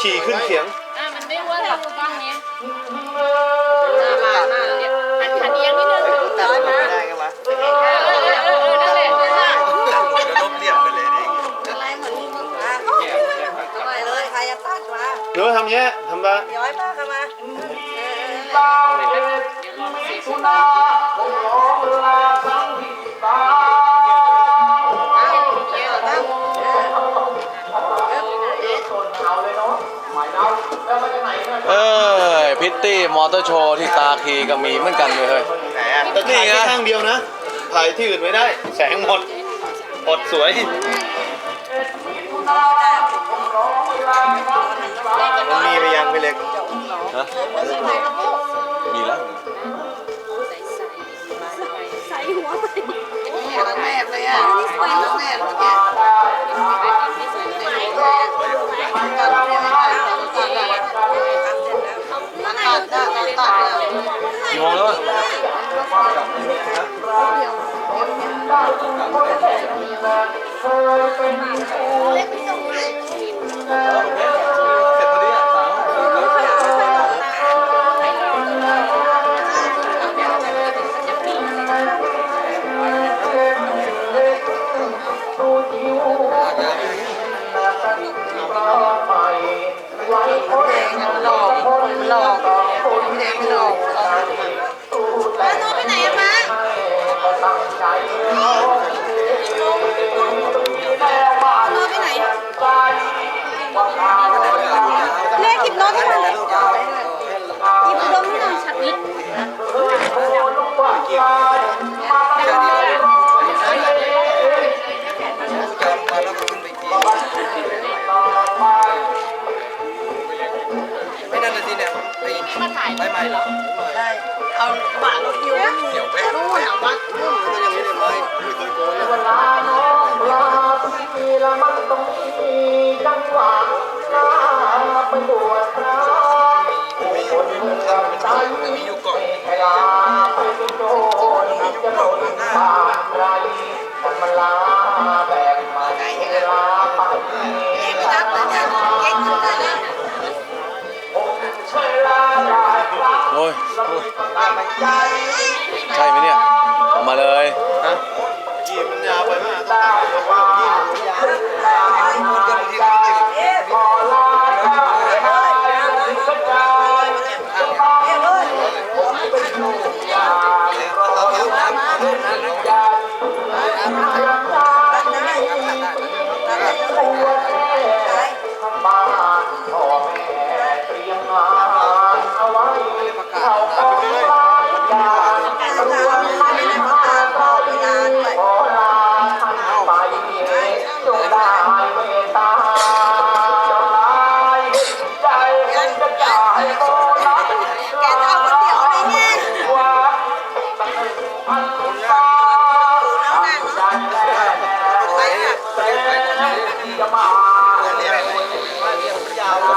ขี่ขึ้นเขียง อะมันไม่อ้วนหรอกกล้องนี้มามาเนี่ยหันหันเอียงนิดนึงร้อยมาได้กันวะเออเออเออเออนั่นแหละนั่นแหละจะลบเหลี่ยมกันเลยดิอะไรเหมือนมึงมาทำไมเลยใครจะตัดมาหรือว่าทำเงี้ยทำมาย้อยมากกันมาเอ ตตี้มอเตอร์โชว์ที่ตาคีก็มีเหมือนกันเลยเฮ้ย ไหนอะแต่ถ่ายนี่ไง แค่ข้างเดียวนะ ถ่ายที่อื่นไม่ได้ แสงหมดหดสวยมันมีไปยังพี่เล็ก ฮะมีแล้ว ใส่หัวไปแม่เลยอะแม่แม่เมื่อกี้ กี่โมงแล้วอะเสร็จ ไม่นั่นน่ะสิเนี่ยไปมาถ่ายไปใหม่เหรอได้เอาบาทรถคิวเดี๋ยวไปนู่เอาวัดนู่นก็ยังไม่ได้ไปเวลาน้องลาปีละมันต้องมีจังหวะลา ไ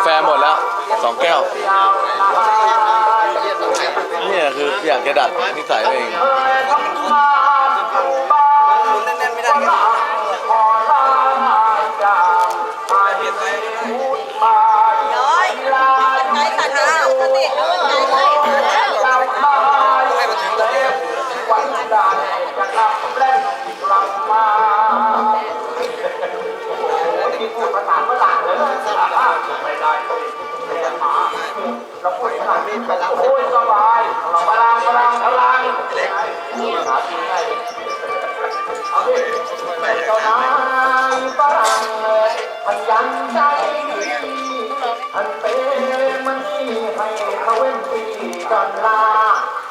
แฟหมดแล้วสองแก้ว นี่คืออยากจะดัดนิสัยตัวเอง แน่นๆไม่ได้ก็ นยันใจดีพันเปมันนี่ให้เขาเว้นปีดอนลา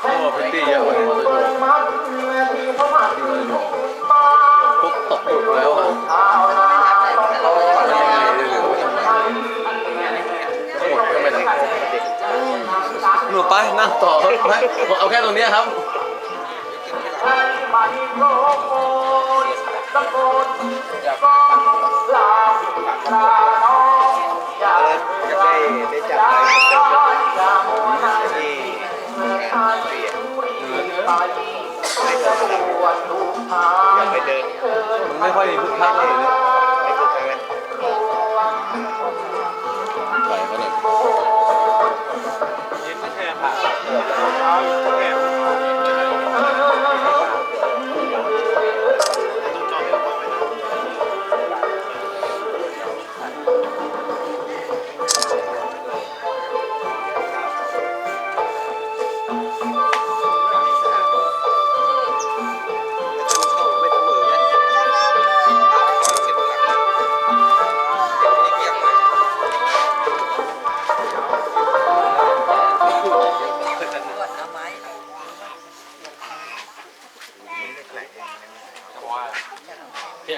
โอ้พิตตี้เยอะกว่ามอเตร์โชว์มาที่พระมาที่ทุกมาพวกตกแล้วอะชาวนาต้องโตมันยังไงได้เหลือหมดก็ไม่ได้หนูไปนั่งต่อไหมเอาแค่ตรงนี้ครับให้มันโลโกนตะโกนก้องลาลาน้อง อยาได้ได้จับอะไรก็จะที่การเปลี่ยนไม่ตังไม่เดิมันไม่ค่อยมีพุทธะเลยนะไม่พุทธะเลยไหวก็เนี่ยยินไม่ใช่ผ่า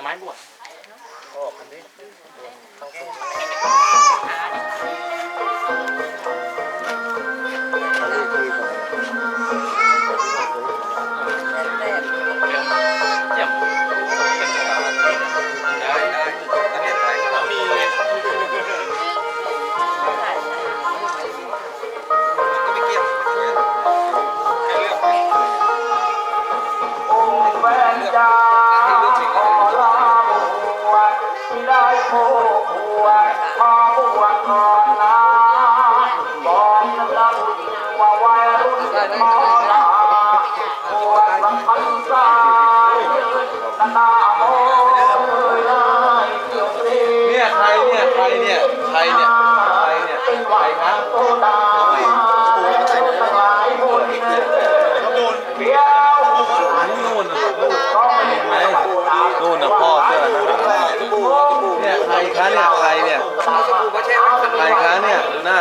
ไม้บวชออกกันดิข้างบน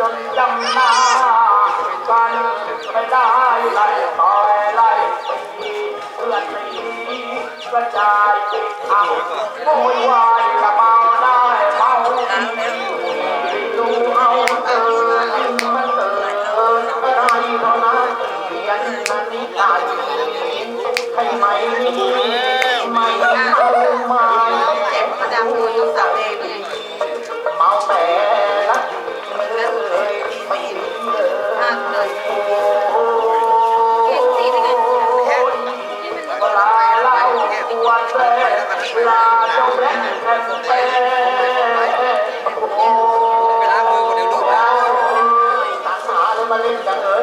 จนจำหน้าการไม่ได้ไล่ต่อไล่ปเพื่อนไปีกระจายไปทางโวยวายละมา lên chẳng ở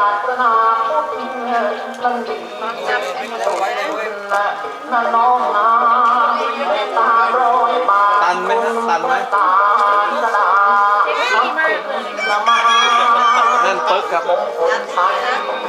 นะน้องนายตาโรยบาตันไมฮะตันไหมตาสลาน้ำเนละมานั่นปึ๊กครับมคลไทย